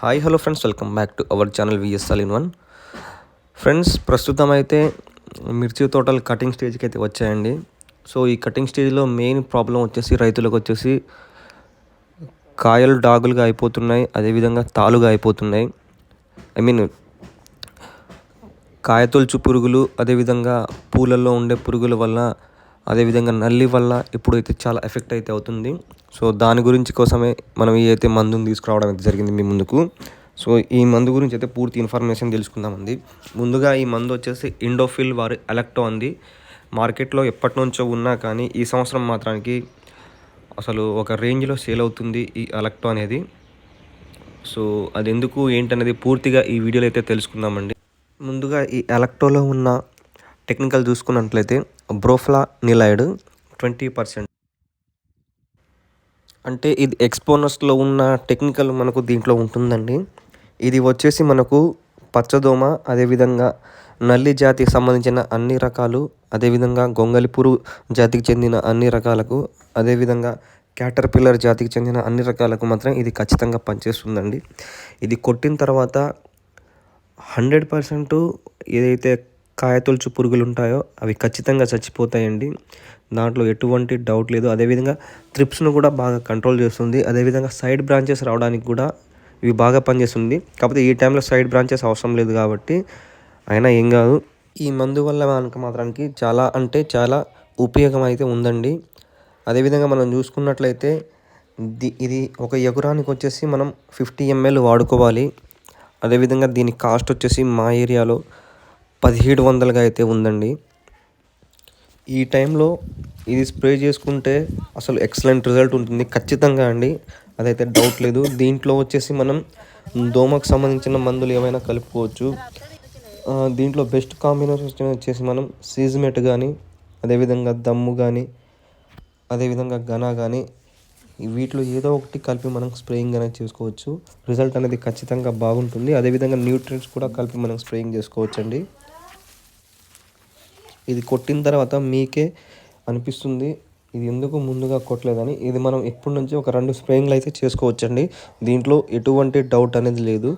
Hi hello friends welcome back to our channel VSL in one. Friends ప్రస్తుతం అయితే మిర్చి తోటలు కటింగ్ స్టేజ్కి అయితే వచ్చాయండి. సో ఈ కటింగ్ స్టేజ్లో మెయిన్ ప్రాబ్లం వచ్చేసి రైతులకు వచ్చేసి కాయలు డాగులుగా అయిపోతున్నాయి అదేవిధంగా తాలుగా అయిపోతున్నాయి. ఐ మీన్ కాయతొలుచు పురుగులు అదేవిధంగా పూలల్లో ఉండే పురుగుల వల్ల అదేవిధంగా నల్లి వల్ల ఇప్పుడైతే చాలా ఎఫెక్ట్ అయితే అవుతుంది. సో దాని గురించి కోసమే మనం ఈ అయితే మందుని తీసుకురావడం అయితే జరిగింది మీ ముందుకు. సో ఈ మందు గురించి అయితే పూర్తి ఇన్ఫర్మేషన్ తెలుసుకుందామండి ముందుగా ఈ మందు వచ్చేసి ఇండోఫిల్ వారి ఎలక్టో అంది మార్కెట్లో ఎప్పటి నుంచో ఉన్నా కానీ ఈ సంవత్సరం మాత్రానికి అసలు ఒక రేంజ్లో సేల్ అవుతుంది ఈ ఎలక్టో అనేది. సో అది ఎందుకు ఏంటనేది పూర్తిగా ఈ వీడియోలో అయితే తెలుసుకుందామండి ముందుగా ఈ ఎలక్టోలో ఉన్న టెక్నికల్ చూసుకున్నట్లయితే బ్రోఫ్లా నిలైడ్ ట్వంటీ పర్సెంట్. అంటే ఇది ఎక్స్పోనస్లో ఉన్న టెక్నికల్ మనకు దీంట్లో ఉంటుందండి. ఇది వచ్చేసి మనకు పచ్చదోమ అదేవిధంగా నల్లి జాతికి సంబంధించిన అన్ని రకాలు అదేవిధంగా గొంగలిపూరు జాతికి చెందిన అన్ని రకాలకు అదేవిధంగా క్యాటర్ పిల్లర్ జాతికి చెందిన అన్ని రకాలకు మాత్రం ఇది ఖచ్చితంగా పనిచేస్తుందండి. ఇది కొట్టిన తర్వాత హండ్రెడ్ పర్సెంట్ ఏదైతే కాయతొలుచు పురుగులు ఉంటాయో అవి ఖచ్చితంగా చచ్చిపోతాయండి. దాంట్లో ఎటువంటి డౌట్ లేదు. అదేవిధంగా త్రిప్స్ను కూడా బాగా కంట్రోల్ చేస్తుంది. అదేవిధంగా సైడ్ బ్రాంచెస్ రావడానికి కూడా ఇవి బాగా పనిచేస్తుంది. కాకపోతే ఈ టైంలో సైడ్ బ్రాంచెస్ అవసరం లేదు కాబట్టి అయినా ఏం కాదు. ఈ మందు వల్ల మనకు మాత్రానికి చాలా అంటే చాలా ఉపయోగం అయితే ఉందండి. అదేవిధంగా మనం చూసుకున్నట్లయితే ది ఇది ఒక ఎకరానికి వచ్చేసి మనం ఫిఫ్టీ ఎంఎల్ వాడుకోవాలి. అదేవిధంగా దీని కాస్ట్ వచ్చేసి మా ఏరియాలో పదిహేడు వందలుగా అయితే ఉందండి. ఈ టైంలో ఇది స్ప్రే చేసుకుంటే అసలు ఎక్సలెంట్ రిజల్ట్ ఉంటుంది. ఖచ్చితంగా అండి. అదైతే డౌట్ లేదు. దీంట్లో వచ్చేసి మనం దోమకు సంబంధించిన మందులు ఏమైనా కలుపుకోవచ్చు. దీంట్లో బెస్ట్ కాంబినేషన్ వచ్చేసి మనం సీజ్మెట్ కానీ అదేవిధంగా దమ్ము కానీ అదేవిధంగా ఘన కానీ వీటిలో ఏదో ఒకటి కలిపి మనం స్ప్రేయింగ్ అనేది చేసుకోవచ్చు. రిజల్ట్ అనేది ఖచ్చితంగా బాగుంటుంది. అదేవిధంగా న్యూట్రియంట్స్ కూడా కలిపి మనం స్ప్రేయింగ్ చేసుకోవచ్చండి. ఇది కొట్టిన తర్వాత మీకే అనిపిస్తుంది. ఇది ఎందుకు ముందుగా కొట్టలేదని? ఇది మనం ఎప్పటి నుంచి ఒక రెండు స్ప్రేయింగ్లు అయితే చేసుకోవచ్చండి. దీంట్లో ఎటువంటి డౌట్ అనేది లేదు.